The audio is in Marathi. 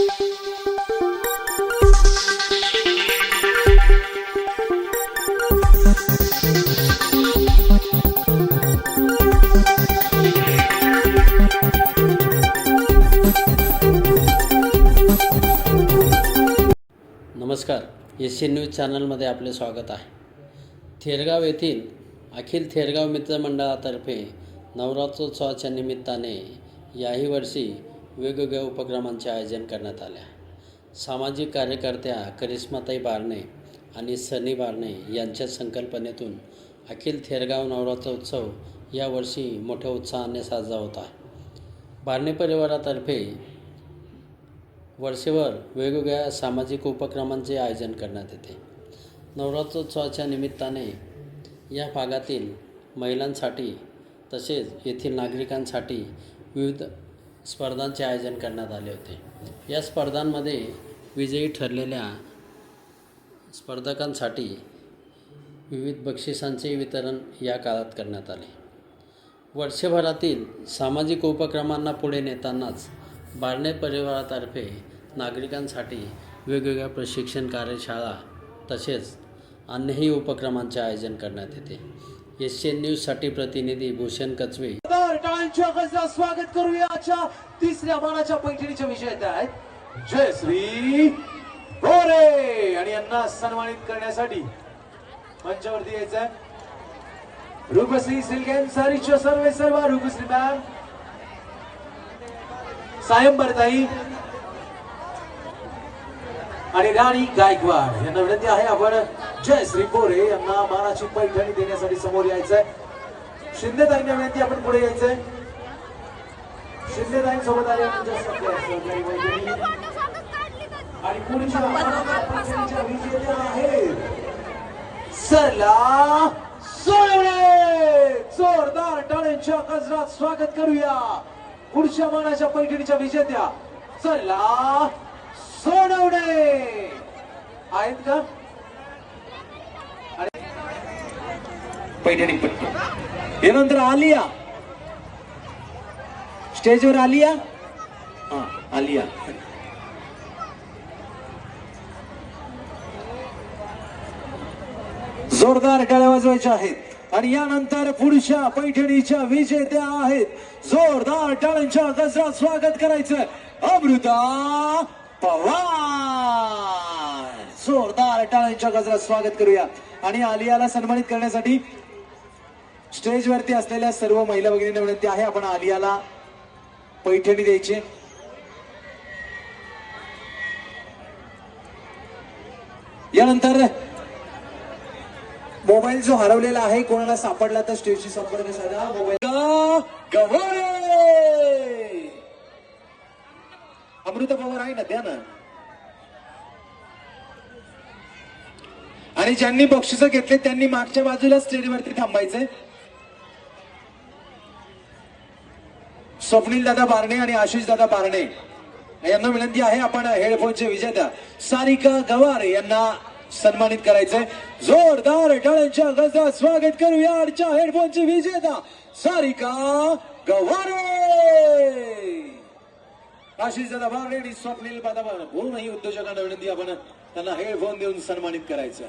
नमस्कार एस सी न्यूज चॅनलमध्ये आपले स्वागत आहे. थेरगाव येथील अखिल थेरगाव मित्रमंडळातर्फे नवरात्रोत्सवाच्या निमित्ताने याही वर्षी वेगवेगळ्या उपक्रमांचे आयोजन करण्यात आले. सामाजिक कार्यकर्त्या करिश्माताई बारणे आणि सनी बारणे यांच्या संकल्पनेतून अखिल थेरगाव नवरात्र उत्सव यावर्षी मोठ्या उत्साहाने साजरा होता बारणे परिवारातर्फे वर्षभर वेगवेगळ्या सामाजिक उपक्रमांचे आयोजन करण्यात येते. नवरात्रोत्सवाच्या निमित्ताने या भागातील महिलांसाठी तसेच येथील नागरिकांसाठी विविध स्पर्धांचे आयोजन करण्यात आले होते. या स्पर्धांमध्ये विजयी ठरलेल्या स्पर्धकांसाठी विविध बक्षिसांचे वितरण या काळात करण्यात आले. वर्षभरातील सामाजिक उपक्रमांना पुढे नेतानाच बारणे परिवारातर्फे नागरिकांसाठी वेगवेगळ्या प्रशिक्षण कार्यशाळा तसेच अन्यही उपक्रमांचे आयोजन करण्यात येते. एस एन न्यूजसाठी प्रतिनिधी भूषण कचवे जोरदार टाळ्यांच्या स्वागत करूया. आजच्या तिसऱ्या मानाच्या पैठणीच्या विषयात आहेत. जयश्री गोरे. आणि यांना सन्मानित करण्यासाठी मंचावरती यायचंय. रूपश्री सिल्केन सारीच्या सर्वे सर्व. रूपश्री मॅम सायंबरताई आणि राणी गायकवाड. यांना विनंती आहे आपण जयश्री गोरे यांना मानाची पैठणी देण्यासाठी समोर यायचंय. शिंदे ताईंना विनंती आपण पुढे यायचंय. शिंदे ताईंसोबत आले आणि पुढच्या पंचमीच्या विजेत्या आहेत. जोरदार टाळ्यांच्या गजरात स्वागत करूया. पुढच्या मानाच्या पैठणीच्या विजेत्या चला सोडवणे आहेत का? पैठणी पट्टी ಏನಂದ್ರ आलिया स्टेजवर आलिया हा आलिया जोरदार टाळ्या वाजवायच्या आहेत आणि यानंतर पुढच्या पैठणीच्या विजेत्या आहेत जोरदार टाळ्यांच्या गजरात स्वागत करायचं अमृता पवार जोरदार टाळ्यांच्या गजरात स्वागत करूया आणि आलियाला सन्मानित करण्यासाठी स्टेजवरती असलेल्या सर्व महिला भगिनींना विनंती आहे आपण आलियाला पैठणी द्यायची. यानंतर मोबाईल जो हरवलेला आहे कोणाला सापडला तर स्टेजशी संपर्क साधा. मोबाईल अमृत पवार आहे ना द्या ना. आणि ज्यांनी बक्षिसं घेतले त्यांनी मागच्या बाजूला स्टेजवरती थांबायचंय. स्वप्नील दादा बारणे आणि आशिष दादा बारणे. यांना विनंती आहे आपण हेडफोनचे विजेता सारिका गवार यांना सन्मानित करायचंय. जोरदार टाळ्यांच्या गजरात स्वागत करूया आजच्या हेडफोनचे विजेता सारिका गवारे. आशिष दादा बारणे आणि स्वप्नील दादा बारणे. पूर्णही उद्योजकांना विनंती आपण त्यांना हेडफोन देऊन सन्मानित करायचं